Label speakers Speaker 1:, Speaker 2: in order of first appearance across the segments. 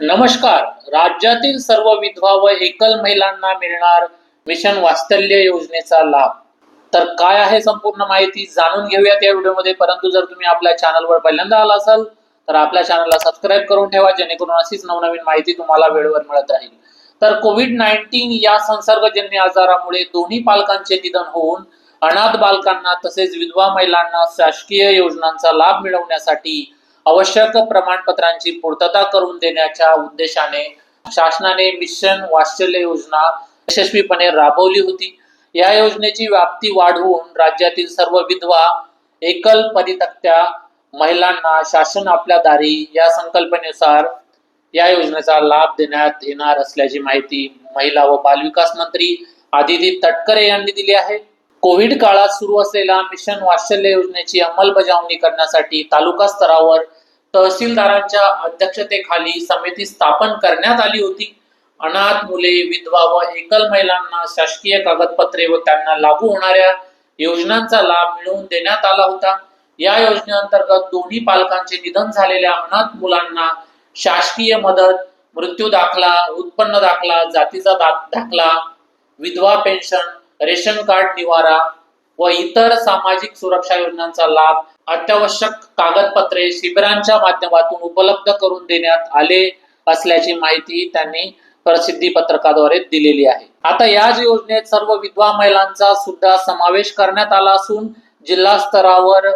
Speaker 1: नमस्कार. राज्यातील सर्व विधवा व एकल महिलांना मिळणार मिशन वास्तल्य योजनेचा लाभ. तर काय आहे संपूर्ण माहिती जाणून घेऊयात या व्हिडिओमध्ये. परंतु जर तुम्ही आपल्या चॅनलवर पहिल्यांदा आला असाल तर आपल्या चॅनलला सबस्क्राईब करून ठेवा जेणेकरून अशीच नवनवीन माहिती तुम्हाला वेळेवर मिळत राहील. तर कोविड नाईन्टीन या संसर्गजन्य आजारामुळे दोन्ही पालकांचे निधन होऊन अनाथ बालकांना तसेच विधवा महिलांना शासकीय योजनांचा लाभ मिळवण्यासाठी आवश्यक प्रमाणपत्रांची पूर्तता करून देण्याच्या उद्देशाने शासनाने मिशन वात्सल्य योजना यशस्वीपणे राबवली होती. या योजनेची व्याप्ती वाढवून राज्यातील सर्व विधवा एकल परितक्त्या महिलांना शासन आपल्या दारी या संकल्पनेनुसार या योजनेचा लाभ देण्यात येणार असल्याची माहिती महिला व बालविकास मंत्री आदिती तटकरे यांनी दिली आहे. कोविड काळात सुरू असलेल्या मिशन वात्सल्य योजनेची अंमलबजावणी करण्यासाठी तालुका स्तरावर तहसीलदारांच्या अध्यक्षतेखाली समिती स्थापन करण्यात आली होती. अनाथ मुले विधवा व एकल महिलांना शासकीय कागदपत्रे व त्यांना लागू होणाऱ्या योजनांचा लाभ मिळवून देण्यात आला होता. या योजनेअंतर्गत दोन्ही पालकांचे निधन झालेल्या अनाथ मुलांना शासकीय मदत मृत्यू दाखला उत्पन्न दाखला जातीचा दाखला विधवा पेन्शन रेशन कार्ड निवारा व इतर सामाजिक सुरक्षा योजनांचा लाभ अत्यावश्यक कागदपत्रे शिबिरांच्या माध्यमातून उपलब्ध करून देण्यात आले असल्याची माहिती त्यांनी प्रसिद्धी पत्रकाद्वारे दिलेली आहे. आता याच योजनेत सर्व विधवा महिलांचा सुद्धा समावेश करण्यात आला असून जिल्हा स्तरावर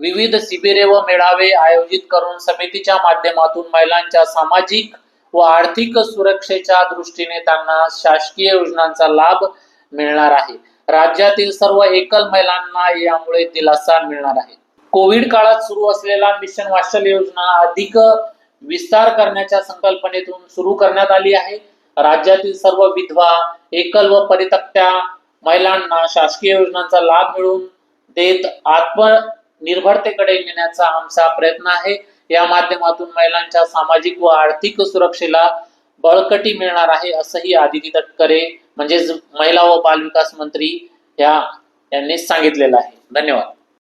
Speaker 1: विविध शिबिरे व मेळावे आयोजित करून समितीच्या माध्यमातून महिलांच्या सामाजिक व आर्थिक सुरक्षेच्या दृष्टीने त्यांना शासकीय योजनांचा लाभ मिळणार आहे. राज्यातील सर्व एकल महिलांना यामुळे दिलासा मिळणार आहे. कोविड काळात सुरू असलेला मिशन वात्सल्य योजना अधिक विस्तार करण्याच्या संकल्पनेतून सुरू करण्यात आली आहे. राज्यातील सर्व विधवा एकल व परितक्त्या महिलांना शासकीय योजनांचा लाभ मिळवून देत आत्मनिर्भरतेकडे नेण्याचा आमचा प्रयत्न आहे. या माध्यमातून महिलांच्या सामाजिक व आर्थिक सुरक्षेला बळकटी मिळणार आहे असंही आदिती तटकरे म्हणजेच महिला व बालविकास मंत्री या यांनी सांगितलेलं आहे. धन्यवाद.